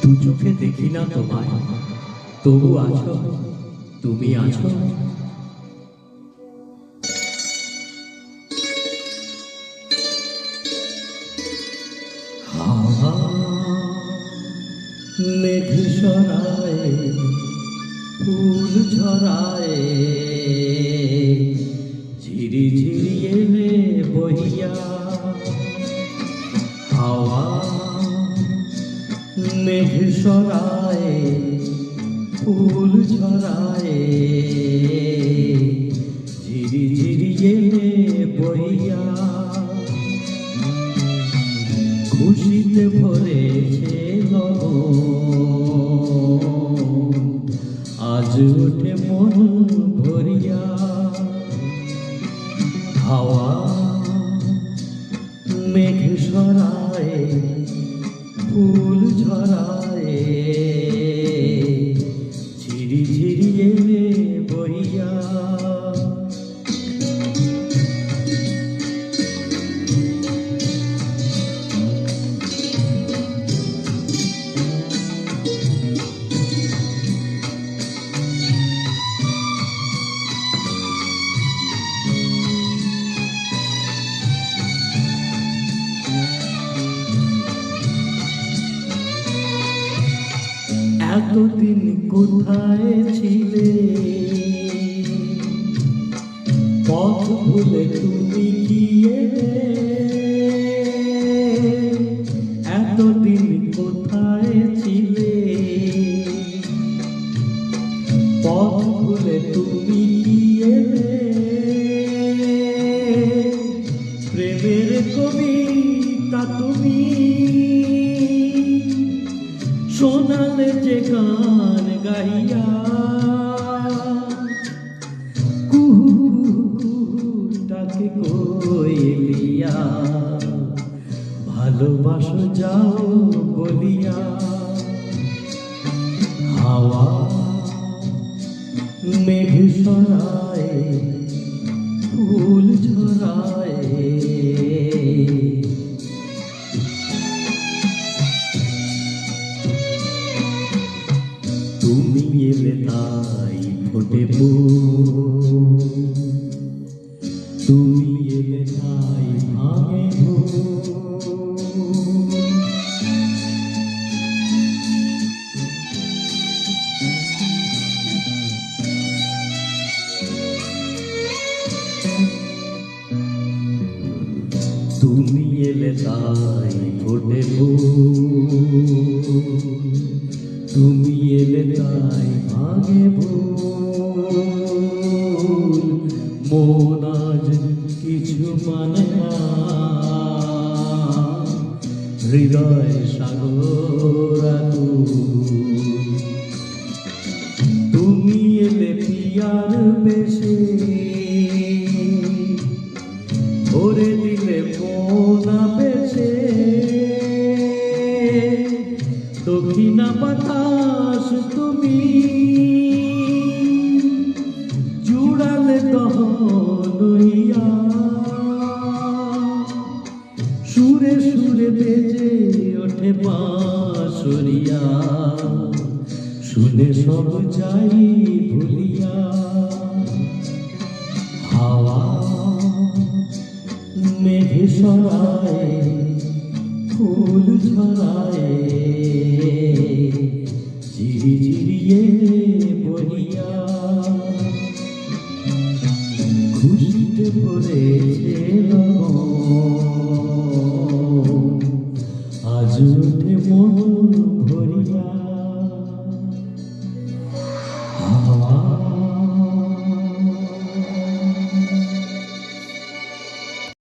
দু চোখে দেখি না তোমায়। তবু আছো, তুমি আছো। মেঘ সরায়, ফুল ঝরায় ঝিরি ঝিরি মেঘ সরায় ফুল ঝরায় ঝিরি ঝিরি এলে বহিয়া খুশিতে ভরেছে আজ ওঠে মন ভরিয়া, হাওয়া মেঘ সরায় ফুল ঝরায়। এতদিন কোথায় ছিলে? পথ ভুলে তুমি গিয়ে এতদিন কোথায় ছিলে? পথ ভুলে তুমি গিয়ে প্রেমের কবিতা তুমি গান গাইয়া কুহু কুহু ডাকে কইলিয়া ভালোবাসো যাও বলিয়া হাওয়া মেঘ সরায় ফুল ঝরায়। তুমি এলে তাই ফোটে। তুমি এলে তাই ভাঙে। তুমি এলে তাই ফোটে তুমি ভাঙে ভুল। মন আজ কিছু মানে হৃদয় সাগর। তুমি এলে পিয়ার বেশে। ভরে দিলে মোনা বেশে দক্ষিণা বাতাস তুমি সুরে সুরে বেজে ওঠে বাঁশরিয়া। শুনে সব যাই ভুলিয়া। হাওয়া মেঘ সরায়, ফুল ঝরায় ঝিরি ঝিরিয়ে বহিয়া খুশিতে ভরেছে লগন azure te won